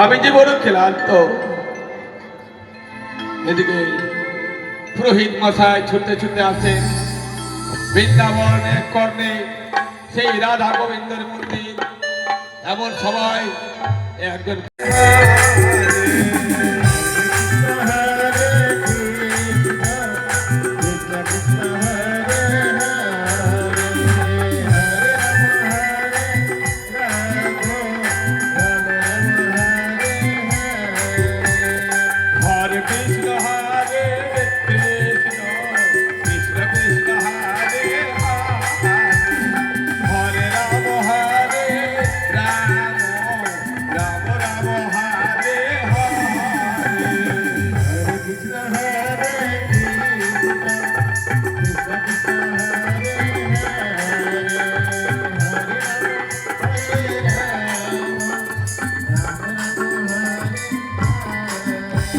আমি যে বড় ক্লান্ত। এদিকে পুরোহিত মশাই ছুটতে ছুটতে আসেন এক কর্ণে সেই রাধা গোবিন্দের মন্দির। এমন সবাই একজন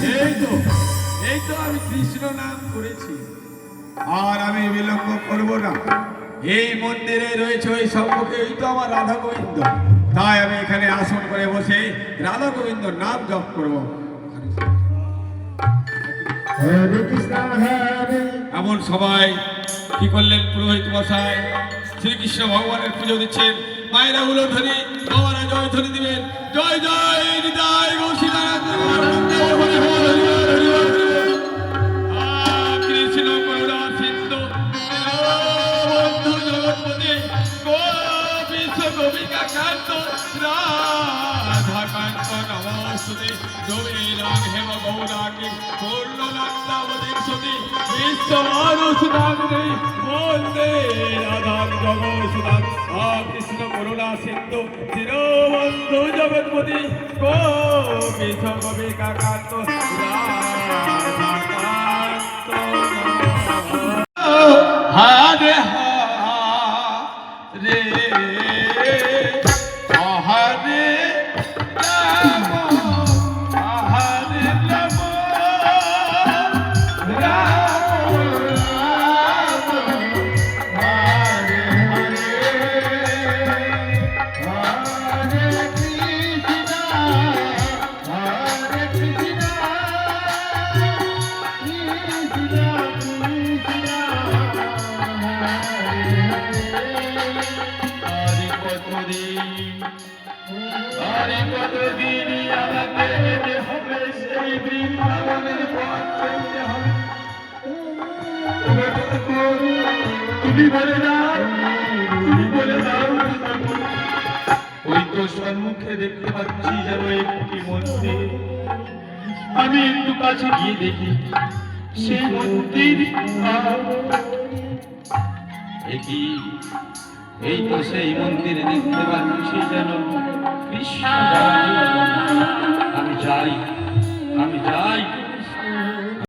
এই তো এই তো আমি কৃষ্ণ নাম করেছি আর আমি বিলম্ব করব না। এই মন্দিরে রয়েছে ওই সম্মুখে এই তো আমার রাধা গোবিন্দ তাই আমি এখানে আসন করে বসে রাধা গোবিন্দ নাম জপ করব। হরে কৃষ্ণ হরে এমন সবাই কি করলেন পুরোহিত মশাই? শ্রীকৃষ্ণ ভগবানের পুজো দিচ্ছেন। মায়েরা উলো ধ্বনি বাবারা জয় ধ্বনি দিবেন। জয় জয় নিতাই গৌসীনারায়ণ কান্ত রাধা কান্ত নমস্তুতে গোবিরাং হেম গৌরাঙ্গি পূর্ণ নান্দাবতীর সতী হরে হরে হরে ওই তো সম্মুখে দেখতে পাচ্ছি যেন একটি মন্দির। আমি একটু কাছে গিয়ে দেখি, সেই মন্দির এই তো সেই মন্দির দেখতে পাচ্ছি যেন আমি যাই।